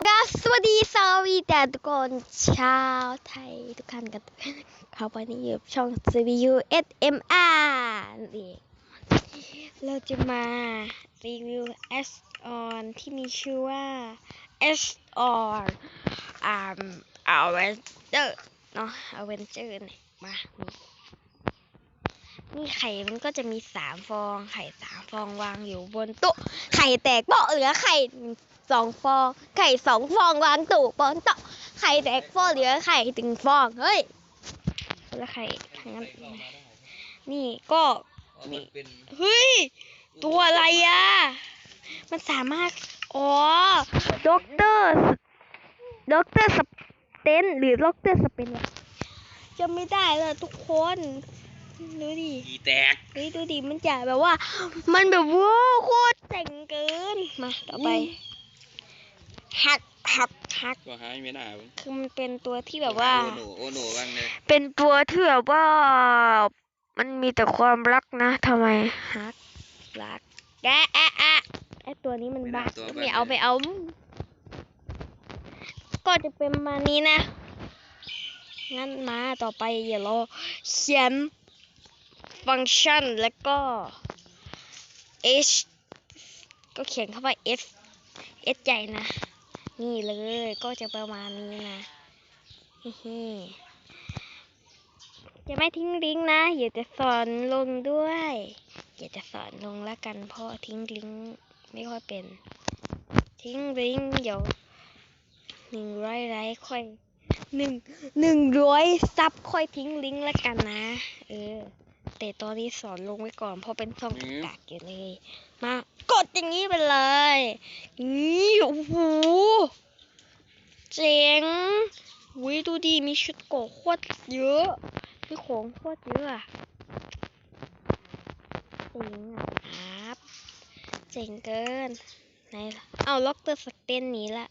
ก็สวัสดีสวีแต่ทุกคนชาวไทยทุกท่านกันเข้าไปในยูช่อง CVU SMR นั่นเองเราจะมารีวิว S on ที่มีชื่อว่า S on อ่า Avenger เนาะ Avenger เนี่ยมานี่ นี่ไข่มันก็จะมีสามฟอง ไข่สามฟองวางอยู่บนโต๊ะไข่แตกเปาะเหลือไข่สองฟอง ไข่สองฟองวางตู่บนโต๊ะไข่แตกฟองเหลือไข่ถึงฟองเฮ้ยแล้วไข่ทั้งนั้นนี่ก็มีเป็นเฮ้ยตัวอะไรอะมันสามารถอ๋อด็อกเตอร์ด็อกเตอร์สเตนหรือด็อกเตอร์สเปนวะจะไม่ได้เลยทุกคน ดูดิอีแตกเฮ้ยดูดิมันจะแบบว่า มันแบบว้าวโคตรเจ๋งเกิน มาต่อไปฮักฮักฮักก็หายไม่น่าเว้ยคือมันเป็นตัวที่แบบว่า โอโหนโอโหนบ้างเลยเป็นตัวที่แบบว่า มันมีแต่ความรักนะทำไมฮักรักแกะแอะแอะไอตัวนี้มันบ้าไม่เอาไปเอา ก็จะเป็นประมาณนี้นะ งั้นมาต่อไปอย่ารอเขียน ฟังก์ชันแล้วก็ h ก็เขียนเข้าไป s s ใหญ่นะ นี่เลยก็จะประมาณนี้นะฮิฮิจะไม่ทิ้งลิงก์นะ อย่าจะสอนลงด้วย อย่าจะสอนลงแล้วกันเพราะทิ้งลิงก์ไม่ค่อยเป็น ทิ้งลิงก์เดี๋ยวหนึ่งร้อยไลค์ค่อยหนึ่งหนึ่งร้อยซับค่อยทิ้งลิงก์แล้วกันนะ เออ แต่ตอนนี้สอนลงไว้ก่อนเพราะเป็นช่องกากๆอยู่เลยมากดอย่างนี้ไปเลยนี่โอ้โหเจ๋งวิดูดีมีชุดโกะโคตรเยอะมีของโคตรเยอะอะเจ๋งอะครับเจ๋งเกินไหนล่ะเอาล็อกเตอร์สเตนหนี้ละ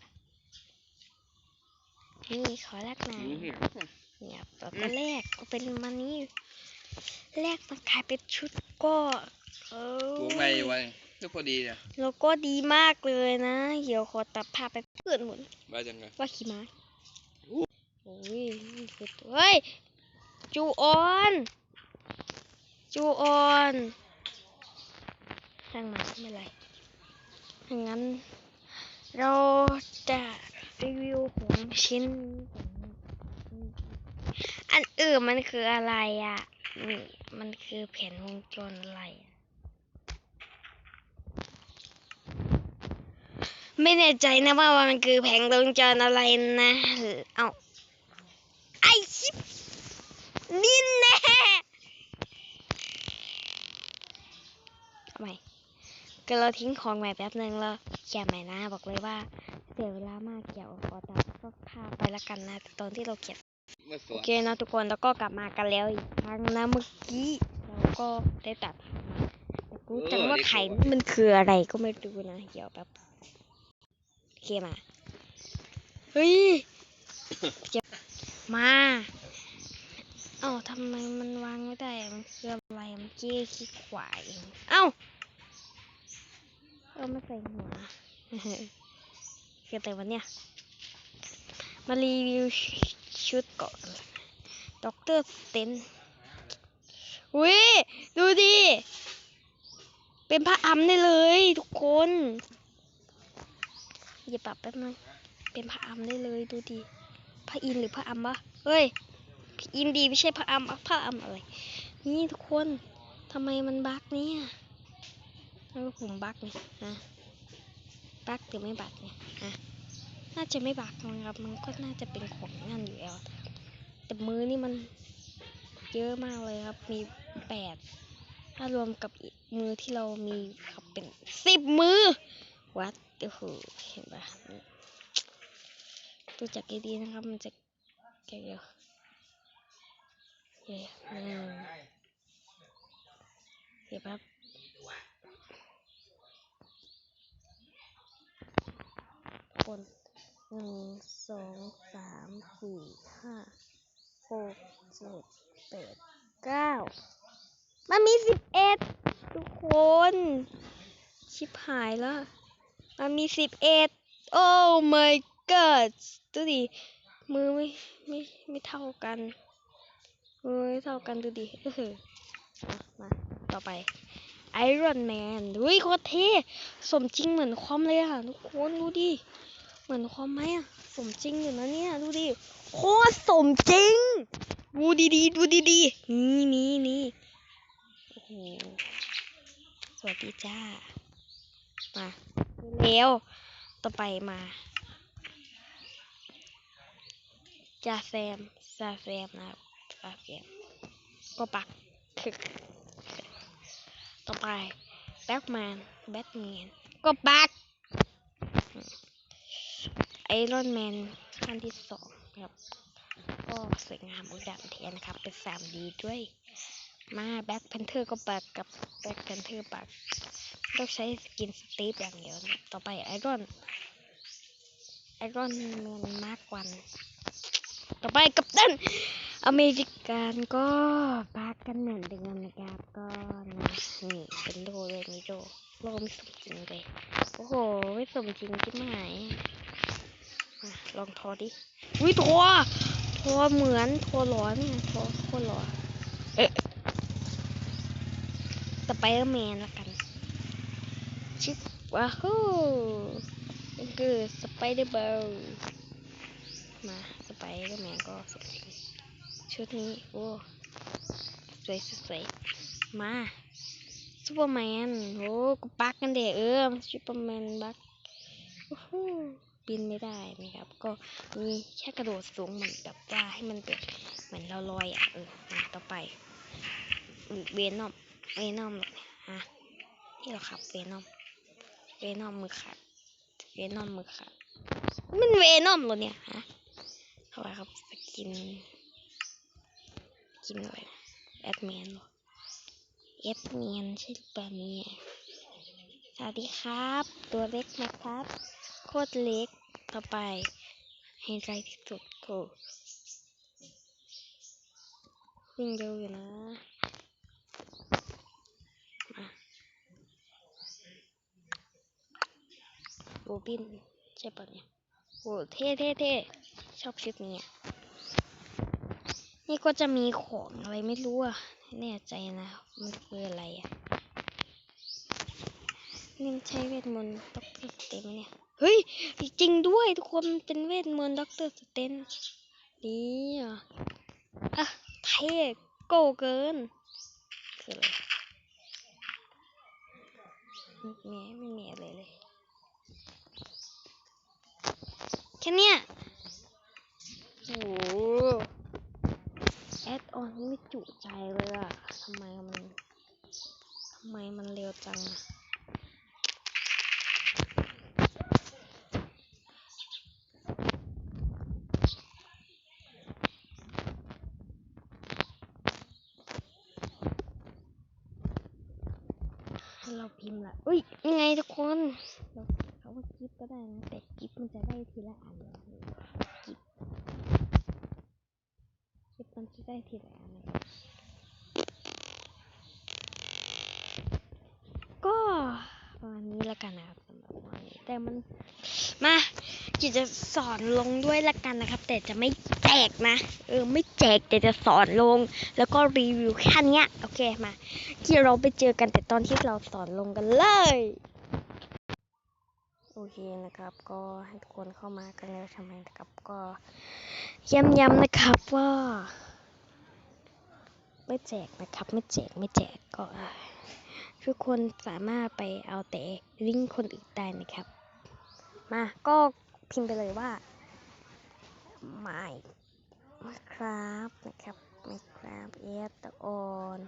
นี่ขอแลกหน่อยอือหือเนี่ยตอนแรกก็เป็นมันนี่ แรกมันกลายเป็นชุดก็เออตัวใบไว้ก็พอดีเนี่ยแล้วก็ดีมากเลยนะ เดี๋ยวขอตัดภาพไปเพื่อนหมุนว่าจังไงว่าขี่ม้าโอ้โอ้ยนี่คือตัวเฮ้ย จูออน จูออนช่างมันไม่เป็นไรถ้างั้น เราจะรีวิวของชิ้นนี้ก่อนอันอื่นมันคืออะไรอะนี่ มันคือแผนวงจรอะไร ไม่แน่ใจนะว่ามันคือแผงวงจรอะไรนะหรือเอาไอชิปนี่แน่ทำไมก็เราทิ้งของใหม่แป๊บนึงแล้วเขียนใหม่นะ บอกเลยว่าเสียเวลามากเกี่ยวขอตัดก็ภาไปละกันนะ ตอนที่เราเขียน โอวนเคนะทุกคนแล้วก็กลับมากันแล้วอีกครั้งนะเมื่อกี้เราก็ได้ตัดมาแต่กูจังว่าไข่นี่มันคืออะไรก็ไม่รู้นะเดี๋ยวแบบโอเคมาเฮ้ยเจ็บมาเอ้าทำไมมันวางไม่ได้อะมันคืออะไรมันเจ๊ขี้ขวาเองเอ้าเอามาใส่หัวคือแต่วันเนี้ยมารีวิว ชุดก่อนด็อกเตอร์สเตนอุ้ยดูดิ เป็นพระอำได้เลยทุกคนอย่าปรับแป๊บนึงเป็นพระอำได้เลยดูดิพระอินหรือพระอำวะเฮ้ยพระอินดีไม่ใช่พระอำอะพระอำอะไร นี่ทุกคนทำไมมันบั๊กเนี่ยทำไมผมบั๊กเนี่ยฮะบั๊กหรือไม่บั๊กเนี่ยฮะ น่าจะไม่บักนะครับ มันก็น่าจะเป็นของนั่นอยู่แล้ว แต่มือนี่มันเยอะมากเลยครับ มีแปด ถ้ารวมกับมือที่เรามีครับเป็นสิบมือ วัดโอ้โหเห็นปะดูจากดีๆนะครับ มันจะเกี่ยวเย้หนึ่งเดี๋ยวแป๊บคน หนึ่งสองสามสี่ห้าหกเจ็ดแปดเก้ามันมีสิบเอ็ดทุกคน ชิบหายแล้ว มันมีสิบเอ็ดโอ้ my god ดูดิมือไม่ไม่ไม่เท่ากันมือไม่เท่ากันดูดิเออมามาต่อไป Iron Man เฮ้ยโคตรเท่สมจริงเหมือนคอมเลยอะทุกคนดูดิ มือนคอมไหมอะ สมจริงอยู่นะเนี่ย ดูดิ โคตรสมจริง ดูดีๆดูดีๆนี่นี่นี่โอ้โห สวัสดีจ้า มาเร็วต่อไปมาจาแซมซาแซมนะครับซาแซมก็ปักต่อไปแบทแมนแบทแมนก็ปัก ไอรอนแมนขั้นที่สองครับก็สวยงามอุดมเทียนนะครับ เป็น 3D ด้วย มาแบ็คแพนเทอร์ก็ปักกับแบ็คแพนเทอร์ปักต้องใช้สกินสตีฟอย่างเดียวนะต่อไปไอรอนไอรอนแมนมากกวันต่อไปกัปตันอเมริกันก็ปากกันเหมือนเดิมนะครับก็นี่เป็นโลเลยมีโลโลไม่สมจริงเลย โอ้โห ไม่สมจริงที่ไหน ลองทอดิวิทอทอเหมือนทอหลอเนี่ยทอโคตรหลอเอ๊ะสไปเดอร์แมนละกัน ชิบว้าวนี่คือสไปเดอร์เบลมาสไปเดอร์แมนก็สวยจริงชุดนี้โอ้สวยสวยๆมาซูเปอร์แมนโอ้ก็ปักกันเดะเออซูเปอร์แมนบักโอ้โห บินไม่ได้นะครับ ก็มีแค่กระโดดสูงเหมือนกับว่าให้มันเป็นเหมือนเราลอยอะเออต่อไปเวนอมเวนอมอกเนี่ยฮะนี่เหรอครับเวนอมเวนอมมือขาดเวนอมมือขาดมันเวนอมเหรอเนี่ยฮะเข้าไปครับสกินกินอะไรแอดแมนหรอแอดแมนใช่หรือเปล่าเนี่ยสวัสดีครับ ตัวเล็กนะครับ โคตรเล็ก ต่อไปให้ไกลที่สุดก็วิ่งเร็วอยู่นะมาโบบินใช่ปะเนี่ยโอ้เท่เท่เท่ชอบชุดนี้นี่ก็จะมีของอะไรไม่รู้อะไม่แน่ใจนะ มันคืออะไรอะนี่ใช้เวทมนต์ด็อกเตอร์สเตนไหมเนี่ย เฮ้ย จริงด้วยทุกคนเป็นเวทมนต์ด็อกเตอร์สเตนนี่อะอะเท่โกเกินคืออะไรไม่มีไม่มีอะไรเลย แค่เนี้ยโอ้แอดออนไม่จุใจเลยอะทำไมมันทำไมมันเร็วจังอะ ให้มละอุ้ยยังไงทุกคนเขาว่ากิฟก็ได้นะ แต่กิฟมันจะได้ทีละอันกิฟกิฟมันจะได้ทีละอันก็ประมาณนี้ละกันนะครับสำหรับวันนี้แต่มันมากิจจะสอนลงด้วยละกันนะครับ แต่จะไม่ กนะเออไม่แจกแต่จะสอนลง แล้วก็รีวิวแค่เนี้ยโอเคมาที่เราไปเจอกันแต่ตอนที่เราสอนลงกันเลยโอเคนะครับ ก็ให้ทุกคนเข้ามากันแล้วใช่ไหมนะครับ ก็ย้ำๆนะครับว่า ไม่แจกนะครับ ไม่แจกไม่แจกก็ทุกคนสามารถไปเอาแต่ลิงก์คนอื่นได้นะครับ มาก็พิมพ์ไปเลยว่าไม่ครับนะครับม่ครับเอสออน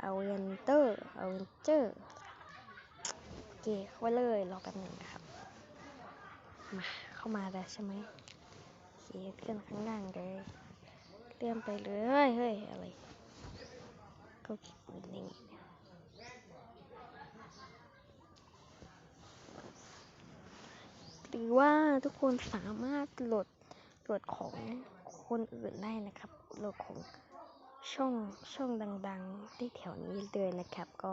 เอาเวนเตอร์เอาเวนเจอร์โอเคเข้าไปเลยรอแป๊บหนึ่งนะครับมาเข้ามาแล้วใช่ไหมโอเคเลื่อนข้างล่างเลยเลื่อนไปเลยเฮ้ยอะไรก็คิดเหมือนนี่หรือว่าทุกคนสามารถโหลดโหลดของ คนอื่นได้นะครับโลดของช่องช่องดัง ๆ ที่แถวนี้เลยนะครับ ก็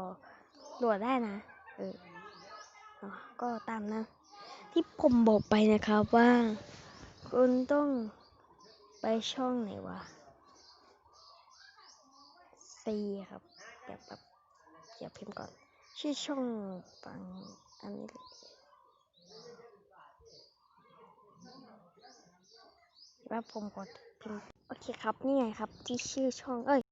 โหลดได้นะเออก็ตามนั้นที่ผมบอกไปนะครับว่า คุณต้องไปช่องไหนวะ C ครับเดี๋ยวแบบเดี๋ยวพิมพ์ก่อน ชื่อช่องปังอันนี้เลยว่าผมกด โอเคครับ นี่ไงครับ ที่ชื่อช่อง เอ้ย